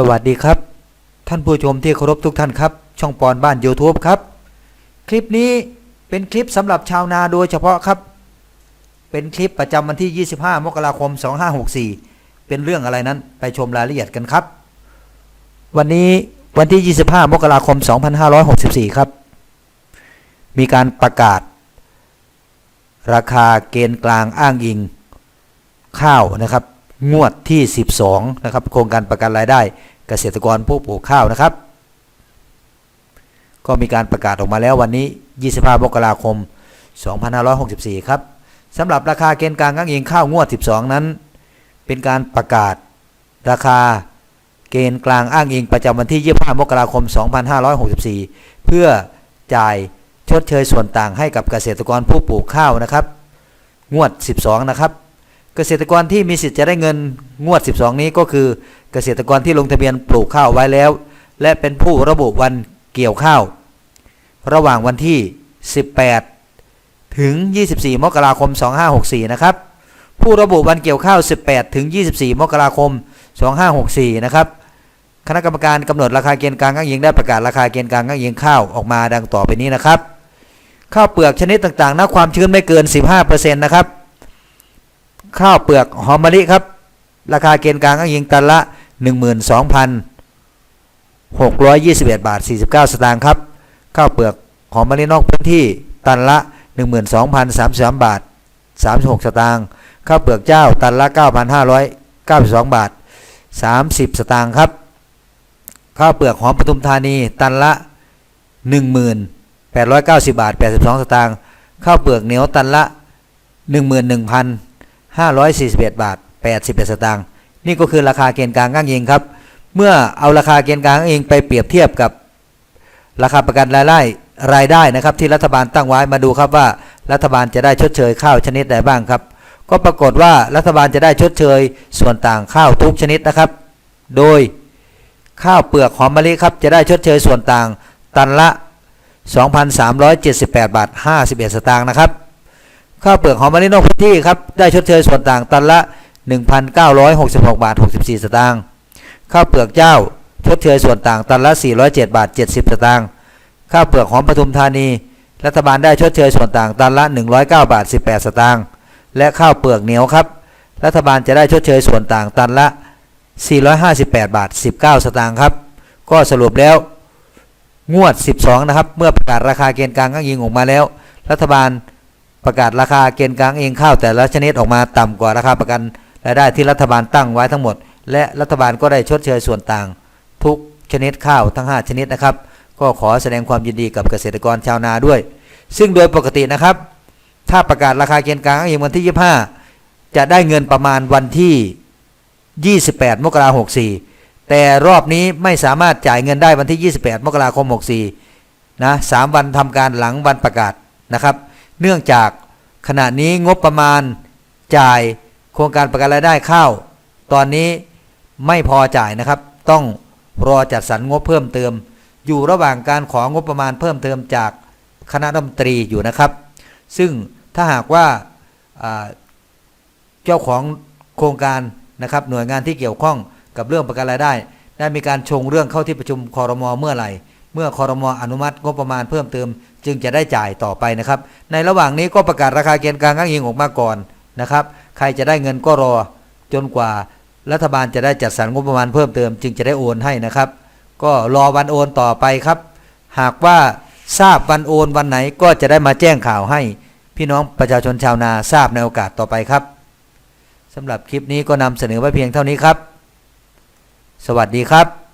สวัสดีครับ ท่านผู้ชมที่เคารพทุกท่านครับ ช่องปอนบ้าน YouTube ครับ คลิปนี้เป็นคลิปสำหรับชาวนาโดยเฉพาะครับ เป็นคลิปประจำวันที่ 25 มกราคม 2564 เป็นเรื่องอะไรนั้นไปชมรายละเอียดกันครับ วันนี้วันที่ 25 มกราคม 2564 ครับ มีการประกาศ ราคาเกณฑ์กลางอ้างอิงข้าวนะครับ งวดที่ 12 นะครับ โครงการประกันรายได้เกษตรกรผู้ปลูกข้าวนะครับ ก็มีการประกาศออกมาแล้ววันนี้ 25 มกราคม 2564 ครับสำหรับราคาเกณฑ์กลางอ้างอิงข้าวงวด 12 นั้น เป็นการประกาศราคาเกณฑ์กลางอ้างอิงประจำวันที่ 25 มกราคม 2564 เพื่อจ่ายชดเชยส่วนต่างให้กับเกษตรกรผู้ปลูกข้าวนะครับ งวด 12 นะครับ เกษตรกรที่มีสิทธิ์จะได้เงินงวด 12 นี้ก็คือเกษตรกรที่ลงทะเบียนปลูกข้าวไว้แล้ว และเป็นผู้ระบุวันเกี่ยวข้าว ระหว่างวันที่ 18 ถึง 24 มกราคม 2564 นะครับ ผู้ระบุวันเกี่ยวข้าว 18 ถึง 24 มกราคม 2564 นะครับคณะกรรมการกำหนดราคาเกณฑ์กลางอ้างอิงได้ประกาศราคาเกณฑ์กลางอ้างอิงข้าวออกมาดังต่อไปนี้นะครับ ข้าวเปลือกชนิดต่างๆนับความชื้นไม่เกิน 15%นะครับ ข้าวเปลือกหอมมะลิครับ ราคาเกณฑ์กลางอ้างอิงตันละ 12,621 บาท 49 สตางค์ครับ ข้าวเปลือกหอมมะลินอกพื้นที่ตันละ 12,033 บาท 36 สตางค์ ข้าวเปลือกเจ้าตันละ 9,592 บาท 30 สตางค์ครับ ข้าวเปลือกหอมปทุมธานีตันละ 1,890 บาท 82 สตางค์ ข้าวเปลือกเหนียวตันละ 541 บาท 81 สตางค์นี่ก็คือราคาเกณฑ์กลางอ้างอิงครับ เมื่อเอาราคาเกณฑ์กลางอ้างอิงไปเปรียบเทียบกับราคาประกันรายได้รายได้นะครับ ที่รัฐบาลตั้งไว้มาดูครับว่ารัฐบาลจะได้ชดเชยข้าวชนิดใดบ้างครับ ก็ปรากฏว่ารัฐบาลจะได้ชดเชยส่วนต่างข้าวทุกชนิดนะครับ โดยข้าวเปลือกหอมมะลิครับจะได้ชดเชยส่วนต่างตันละ 2,378 บาท 51 สตางค์นะครับ ข้าวเปลือกหอมมะลินอกพื้นที่ครับได้ชดเชยส่วนต่างตันละ 1,966 บาท 64 สตางค์ข้าวเปลือกเจ้าชดเชยส่วนต่างตันละ 407 บาท 70 สตางค์ข้าวเปลือกหอมปทุมธานี รัฐบาลได้ชดเชยส่วนต่างตันละ 109 บาท 18 สตางค์และข้าวเปลือกเหนียวครับ รัฐบาลจะได้ชดเชยส่วนต่างตันละ 458 บาท 19 สตางค์ครับ ก็สรุปแล้วงวด 12 นะครับ เมื่อประกาศราคาเกณฑ์กลางอ้างอิงออกมาแล้ว รัฐบาล ประกาศราคาเกณฑ์กลางเองข้าวแต่ละชนิดออกมาต่ำกว่าราคาประกันรายได้ที่รัฐบาลตั้งไว้ทั้งหมด และรัฐบาลก็ได้ชดเชยส่วนต่าง ทุกชนิดข้าวทั้ง 5 ชนิดนะครับ ก็ขอแสดงความยินดีกับเกษตรกรชาวนาด้วย ซึ่งโดยปกตินะครับ ถ้าประกาศราคาเกณฑ์กลางอ้างอิงวันที่ 25 จะได้เงินประมาณวันที่ 28 มกราคม 64 แต่รอบนี้ไม่สามารถจ่ายเงินได้วันที่ 28 มกราคม 64 นะสามวันทำการหลังวันประกาศนะครับ เนื่องจากขณะนี้งบประมาณจ่ายโครงการประกันรายได้ข้าวตอนนี้ไม่พอจ่ายนะครับ ต้องรอจัดสรรงบเพิ่มเติม อยู่ระหว่างการของงบประมาณเพิ่มเติมจากคณะรัฐมนตรีอยู่นะครับ ซึ่งถ้าหากว่าอ่าเจ้าของโครงการนะครับหน่วยงานที่เกี่ยวข้องกับเรื่องประกันรายได้ ได้มีการชงเรื่องเข้าที่ประชุมคอรมอเมื่อไหร่ เมื่อคอรมออนุมัติงบประมาณเพิ่มเติม จึงจะได้จ่ายต่อไปนะครับ ในระหว่างนี้ก็ประกาศราคาเกณฑ์กลางอ้างอิงออกมาก่อนนะครับ ใครจะได้เงินก็รอจนกว่ารัฐบาลจะได้จัดสรรงบประมาณเพิ่มเติม จึงจะได้โอนให้นะครับ ก็รอวันโอนต่อไปครับ หากว่าทราบวันโอนวันไหนก็จะได้มาแจ้งข่าวให้ พี่น้องประชาชนชาวนาทราบในโอกาสต่อไปครับสำหรับคลิปนี้ก็นำเสนอไว้เพียงเท่านี้ครับ สวัสดีครับ